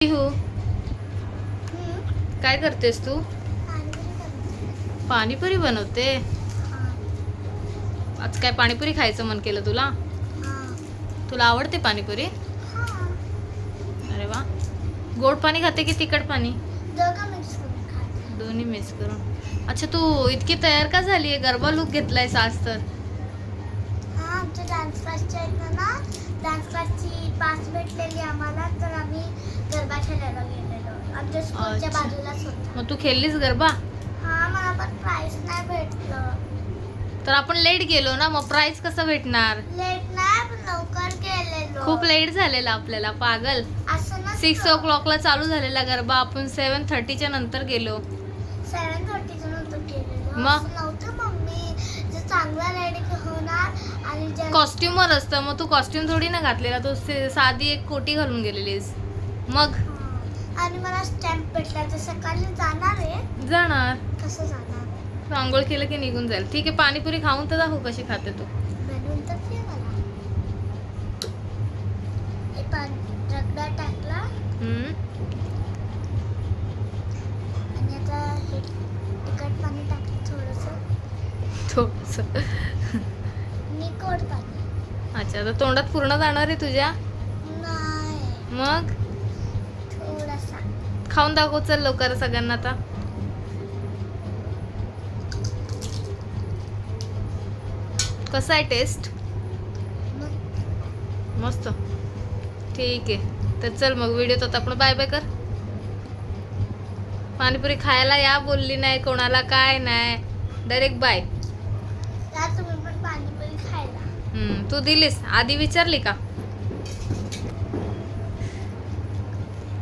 हो. काय करतेस तू? पाणीपुरी बनवते. आज काय पाणीपुरी खायचं मन केलं तुला? तुला आवडते पाणीपुरी? अरे वा. गोड पाणी खाते की तिखट पाणी? दोन्ही मिक्स करून. अच्छा तू इतकी तयार का झाली आहे? गरबा लुक घेतलाय आज तर. डान्स क्लासची पास भेटलेली आम्हाला तर आम्ही आमच्या स्कूलच्या अच्छा. बाजूलाच होता. मग तू खेळलीस गरबा? हा मला पण प्राईज नाही भेटलं. तर आपण लेट गेलो ना मग प्राइस कसं भेटणार? लेट नाही पण लवकर गेलेलो. खूप लेट झालेला आपल्याला पागल. असं ना सिक्स ओ क्लॉकला चालू झालेला गरबा आपण सेवन थर्टीच्या नंतर गेलो. सेवन गेलेलो. मग? असं नव्हतं मम्मी. जे चांगला रेडी होणार आणि जे कॉस्ट्युमर असतं. मग तू कॉस्ट्युम थोडी ना घातलेला तू से- साधी एक कोटी घालून गेलेलीस. मग. आणि मला स्टॅम्प भेटला. तर सकाळी जाणार आहे जाणार. कसं जाणार. आंघोळ केलं की निघून जाईल. ठीक आहे पाणीपुरी खाऊन तर दाखव कशी खाते तू. बनवून तर दे मला. हे रगडा टाकला. हम्म. आणि आता हे तिखट पाणी टाकलं थोडंसं. थोडंसं. आणि गोड पाणी. अच्छा तर तोंडात पूर्ण जाणार आहे तुझ्या? नाही. मग? खाऊन दाखव चल लवकर सगळ्यांना आता. कसं आहे टेस्ट मस्त. ठीक आहे. तर चल मग व्हिडिओ तर आपण बाय बाय कर. पाणीपुरी खायला या बोलली नाही कोणाला काय नाही. डायरेक्ट बाय या तुम्ही पण पाणीपुरी खायला. तू दिलीस? आधी विचारली का?